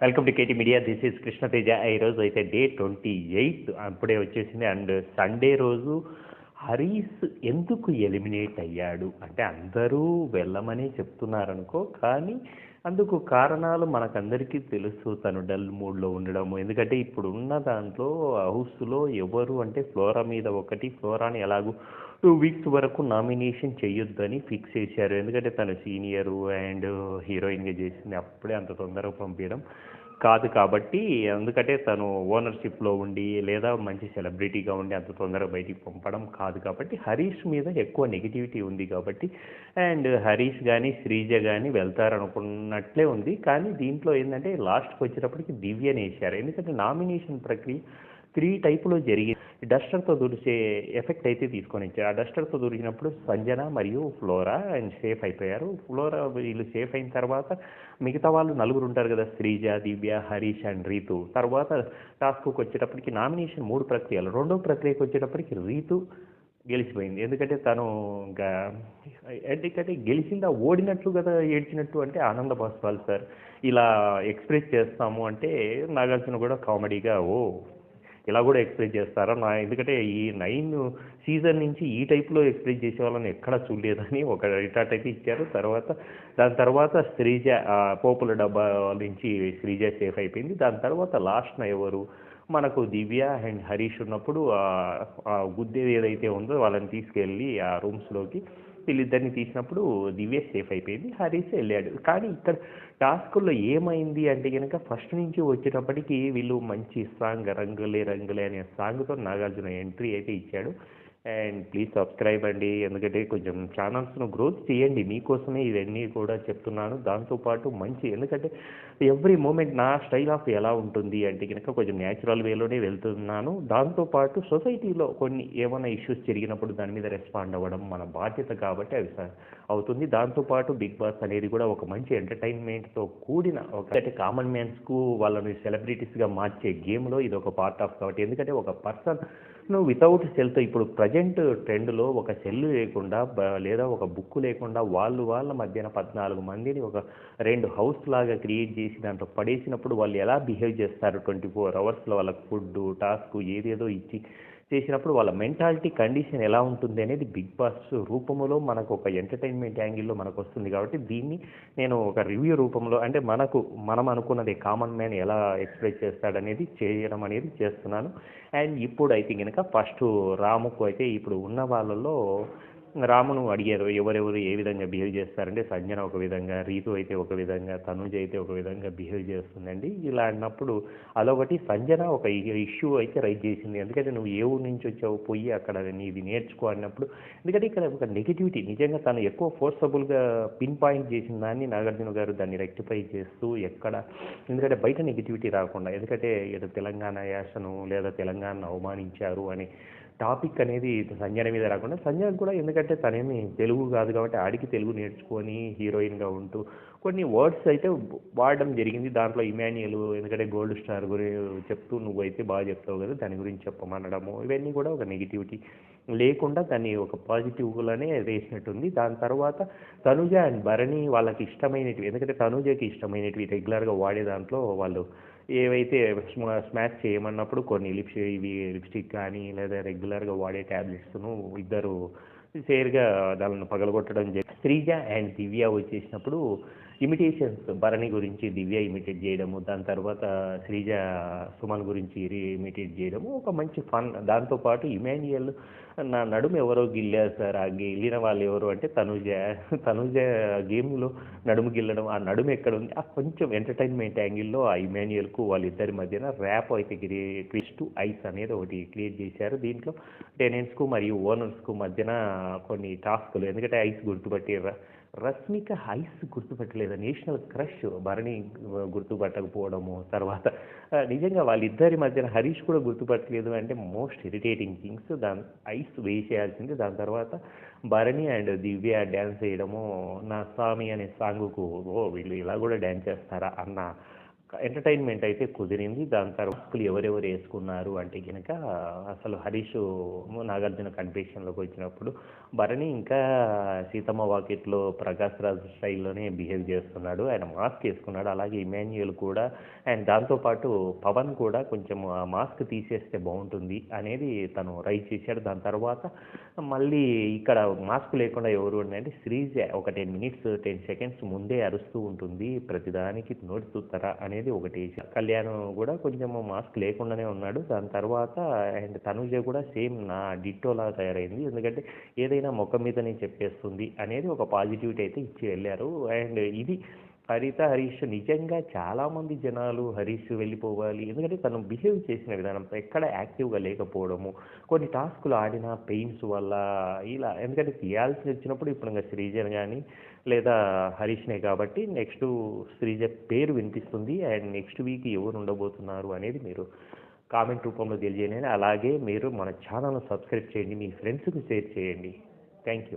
Welcome to KT media. This is Krishnateja ఈరోజు అయితే day twenty eighth అప్పుడే వచ్చేసింది. అండ్ సండే రోజు హరీష్ ఎందుకు ఎలిమినేట్ అయ్యాడు? అంటే అందరూ వెళ్ళమని చెప్తున్నారనుకో కానీ అందుకు కారణాలు మనకందరికీ తెలుసు. తను డల్ మూడ్లో ఉండడము ఎందుకంటే ఇప్పుడు ఉన్న దాంట్లో హౌస్లో ఎవరు అంటే ఫ్లోరా మీద ఒకటి ఫ్లోరాని ఎలాగూ టూ వీక్స్ వరకు నామినేషన్ చేయొద్దని ఫిక్స్ చేశారు. ఎందుకంటే తను సీనియరు అండ్ హీరోయిన్గా చేసింది అప్పుడే అంత తొందరగా పంపించడం కాదు కాబట్టి ఎందుకంటే తను ఓనర్షిప్లో ఉండి లేదా మంచి సెలబ్రిటీగా ఉండి అంత తొందరగా బయటికి పంపడం కాదు కాబట్టి హరీష్ మీద ఎక్కువ నెగిటివిటీ ఉంది కాబట్టి అండ్ హరీష్ కానీ శ్రీజ కానీ వెళ్తారనుకున్నట్లే ఉంది. కానీ దీంట్లో ఏంటంటే లాస్ట్కి వచ్చేటప్పటికి దివ్యని వేశారు. ఎందుకంటే నామినేషన్ ప్రక్రియ త్రీ టైపులో జరిగి డస్టర్తో దురిసే ఎఫెక్ట్ అయితే తీసుకొని ఇచ్చారు ఆ డస్టర్తో దొరికినప్పుడు సంజన మరియు ఫ్లోరా అండ్ సేఫ్ అయిపోయారు. ఫ్లోరా వీళ్ళు సేఫ్ అయిన తర్వాత మిగతా వాళ్ళు నలుగురు ఉంటారు కదా శ్రీజ దివ్య హరీష్ అండ్ రీతు. తర్వాత టాస్క్కి వచ్చేటప్పటికి నామినేషన్ మూడు ప్రక్రియలు. రెండో ప్రక్రియకి వచ్చేటప్పటికి రీతు గెలిచిపోయింది. ఎందుకంటే తను ఇంకా ఎందుకంటే గెలిచిందా ఓడినట్లు కదా ఏడ్చినట్టు అంటే ఆనంద బాస్వాల్ సార్ ఇలా ఎక్స్ప్రెస్ చేస్తాము అంటే నాగార్జున కూడా కామెడీగా ఓ ఇలా కూడా ఎక్స్ప్లెయిన్ చేస్తారా? నా ఎందుకంటే ఈ నైన్ సీజన్ నుంచి ఈ టైప్లో ఎక్స్ప్లెయిన్ చేసే వాళ్ళని ఎక్కడా చూడలేదని ఒక రిటార్ట్ అయితే ఇచ్చారు. తర్వాత దాని తర్వాత శ్రీజ పోపుల డబ్బా నుంచి శ్రీజ సేఫ్ అయిపోయింది. దాని తర్వాత లాస్ట్న ఎవరు? మనకు దివ్య అండ్ హరీష్ ఉన్నప్పుడు ఆ- గుద్దేది ఏదైతే ఉందో వాళ్ళని తీసుకెళ్ళి ఆ రూమ్స్లోకి వీళ్ళిద్దరిని తీసినప్పుడు దివ్య సేఫ్ అయిపోయింది. హరీష్ వెళ్ళాడు. కానీ ఇక్కడ టాస్క్లో ఏమైంది అంటే కనుక ఫస్ట్ నుంచి వచ్చేటప్పటికి వీళ్ళు మంచి సాంగ్ రంగులే రంగులే అనే సాంగ్తో నాగార్జున ఎంట్రీ అయితే ఇచ్చాడు. అండ్ ప్లీజ్ సబ్స్క్రైబ్ అండి. ఎందుకంటే కొంచెం ఛానల్స్ను గ్రోత్ చేయండి. మీకోసమే ఇవన్నీ కూడా చెప్తున్నాను. దాంతోపాటు మంచి ఎందుకంటే ఎవ్రీ మూమెంట్ నా స్టైల్ ఆఫ్ ఎలా ఉంటుంది అంటే కనుక కొంచెం న్యాచురల్ వేలోనే వెళ్తున్నాను. దాంతోపాటు సొసైటీలో కొన్ని ఏమైనా ఇష్యూస్ జరిగినప్పుడు దాని మీద రెస్పాండ్ అవ్వడం మన బాధ్యత కాబట్టి అవి అవుతుంది. దాంతోపాటు బిగ్ బాస్ అనేది కూడా ఒక మంచి ఎంటర్టైన్మెంట్తో కూడిన ఒక అంటే కామన్ మ్యాన్స్కు వాళ్ళని సెలబ్రిటీస్గా మార్చే గేమ్లో ఇది ఒక పార్ట్ ఆఫ్ కాబట్టి ఎందుకంటే ఒక పర్సన్ నువ్వు వితౌట్ సెల్తో ఇప్పుడు ప్రజెంట్ ట్రెండ్లో ఒక సెల్ లేకుండా లేదా ఒక బుక్ లేకుండా వాళ్ళు వాళ్ళ మధ్యన పద్నాలుగు మందిని ఒక రెండు హౌస్ లాగా క్రియేట్ చేసి దాంట్లో పడేసినప్పుడు వాళ్ళు ఎలా బిహేవ్ చేస్తారు ట్వంటీ ఫోర్ అవర్స్లో వాళ్ళకి ఫుడ్ టాస్క్ ఏదేదో ఇచ్చి చేసినప్పుడు వాళ్ళ మెంటాలిటీ కండిషన్ ఎలా ఉంటుంది అనేది బిగ్ బాస్ రూపంలో మనకు ఒక ఎంటర్టైన్మెంట్ యాంగిల్లో మనకు వస్తుంది కాబట్టి దీన్ని నేను ఒక రివ్యూ రూపంలో అంటే మనకు మనం అనుకున్నది కామన్ మ్యాన్ ఎలా ఎక్స్ప్రెస్ చేస్తాడనేది చేయడం అనేది చేస్తున్నాను. అండ్ ఇప్పుడు అయితే కనుక ఫస్ట్ రాముకు అయితే ఇప్పుడు ఉన్న వాళ్ళలో రామును అడిగారు ఎవరెవరు ఏ విధంగా బిహేవ్ చేస్తారంటే సంజన ఒక విధంగా రీతు అయితే ఒక విధంగా తనుజ అయితే ఒక విధంగా బిహేవ్ చేస్తుందండి. ఇలా అన్నప్పుడు అదొకటి సంజన ఒక ఇష్యూ అయితే రైజ్ చేసింది. ఎందుకంటే నువ్వు ఏ ఊరు నుంచి వచ్చావు పోయి అక్కడ ఇది నేర్చుకో అన్నప్పుడు ఎందుకంటే ఇక్కడ ఒక నెగిటివిటీ నిజంగా తను ఎక్కువ ఫోర్సబుల్గా పిన్ పాయింట్ చేసిన దాన్ని నాగార్జున గారు దాన్ని రెక్టిఫై చేస్తూ ఎక్కడ ఎందుకంటే బయట నెగిటివిటీ రాకుండా ఎందుకంటే ఏదో తెలంగాణ యాసను లేదా తెలంగాణను అవమానించారు అని టాపిక్ అనేది సంజన మీద రాకుండా సంజన కూడా ఎందుకంటే తనేమి తెలుగు కాదు కాబట్టి ఆడికి తెలుగు నేర్చుకొని హీరోయిన్గా ఉంటూ కొన్ని వర్డ్స్ అయితే వాడడం జరిగింది. దాంట్లో ఇమాన్యుయల్ ఎందుకంటే గోల్డ్ స్టార్ గురించి చెప్తూ నువ్వైతే బాగా చెప్తావు కదా దాని గురించి చెప్పమనడము ఇవన్నీ కూడా ఒక నెగిటివిటీ. లేకుండా దాన్ని ఒక పాజిటివ్గానే వేసినట్టుంది. దాని తర్వాత తనుజ అండ్ భరణి వాళ్ళకి ఇష్టమైనటివి ఎందుకంటే తనుజకి ఇష్టమైనటివి రెగ్యులర్గా వాడే దాంట్లో వాళ్ళు ఏవైతే స్మా- స్మాష్ చేయమన్నప్పుడు కొన్ని లిప్స్ ఇవి లిప్స్టిక్ కానీ లేదా రెగ్యులర్గా వాడే ట్యాబ్లెట్స్ను ఇద్దరు షేర్గా దానిని పగలగొట్టడం జరిగింది శ్రీజ అండ్ దివ్య వచ్చేసినప్పుడు ఇమిటేషన్స్ భరణి గురించి దివ్య ఇమిటేట్ చేయడము దాని తర్వాత శ్రీజ సుమన్ గురించి ఇమిటేట్ చేయడము ఒక మంచి ఫన్ దాంతోపాటు ఇమాన్యుయల్ నా నడుము ఎవరో గిల్లారు సార్ ఆ గిల్లిన వాళ్ళు ఎవరు అంటే తనుజ. తనుజ గేమ్లో నడుము గిల్లడం ఆ నడుము ఎక్కడ ఉంది? ఆ కొంచెం ఎంటర్టైన్మెంట్ యాంగిల్లో ఆ ఇమాన్యుయల్కు వాళ్ళిద్దరి మధ్యన ర్యాప్ అయితే ట్విస్ట్ ఐస్ అనేది ఒకటి క్రియేట్ చేశారు. దీంట్లో టెనెంట్స్కు మరియు ఓనర్స్కు మధ్యన కొన్ని టాస్కులు ఎందుకంటే ఐస్ గుర్తుపట్టి రష్మిక ఐస్ గుర్తుపట్టలేదు. నేషనల్ క్రష్ భరణి గుర్తుపట్టకపోవడము తర్వాత నిజంగా వాళ్ళిద్దరి మధ్యన హరీష్ కూడా గుర్తుపట్టలేదు అంటే మోస్ట్ ఇరిటేటింగ్ థింగ్స్. దాని ఐస్ వేసేయాల్సింది. దాని తర్వాత భరణి అండ్ దివ్య డ్యాన్స్ చేయడము నా స్వామి అనే సాంగ్కు ఓ వీళ్ళు ఇలా కూడా డ్యాన్స్ చేస్తారా అన్న ఎంటర్టైన్మెంట్ అయితే కుదిరింది. దాని తర్వాత ఎవరెవరు వేసుకున్నారు అంటే కనుక అసలు హరీష్ నాగార్జున కన్ఫెక్షన్లోకి వచ్చినప్పుడు భరణి ఇంకా సీతమ్మ వాకిట్లో ప్రకాష్ రాజ్ స్టైల్లోనే బిహేవ్ చేస్తున్నాడు. ఆయన మాస్క్ వేసుకున్నాడు. అలాగే ఇమాన్యుయల్ కూడా అండ్ దాంతోపాటు పవన్ కూడా కొంచెం ఆ మాస్క్ తీసేస్తే బాగుంటుంది అనేది తను రైట్ చేశాడు. దాని తర్వాత మళ్ళీ ఇక్కడ మాస్క్ లేకుండా ఎవరు అంటే శ్రీజ. ఒక టెన్ మినిట్స్ టెన్ సెకండ్స్ ముందే అరుస్తూ ఉంటుంది. ప్రతిదానికి నోటి చూస్తారా అని అనేది ఒకటి. కళ్యాణ్ కూడా కొంచెం మాస్క్ లేకుండానే ఉన్నాడు. దాని తర్వాత అండ్ తనుజ కూడా సేమ్ నా డిట్టోలా తయారైంది. ఎందుకంటే ఏదైనా మొక్క మీదనే చెప్పేస్తుంది అనేది ఒక పాజిటివిటీ అయితే ఇచ్చి వెళ్ళారు. అండ్ ఇది హరిత హరీష్ నిజంగా చాలామంది జనాలు హరీష్ వెళ్ళిపోవాలి. ఎందుకంటే తను బిహేవ్ చేసిన విధానం ఎక్కడ యాక్టివ్గా లేకపోవడము కొన్ని టాస్కులు ఆడిన పెయిన్స్ వల్ల ఇలా ఎందుకంటే తీయాల్సి వచ్చినప్పుడు ఇప్పుడు ఇంకా శ్రీజన్ కానీ లేదా హరీష్నే కాబట్టి నెక్స్ట్ శ్రీజ పేరు వినిపిస్తుంది. అండ్ నెక్స్ట్ వీక్ ఎవరు ఉండబోతున్నారు అనేది మీరు కామెంట్ రూపంలో తెలియజేయండి. అలాగే మీరు మన ఛానల్ను సబ్స్క్రైబ్ చేయండి. మీ ఫ్రెండ్స్కి షేర్ చేయండి. Thank you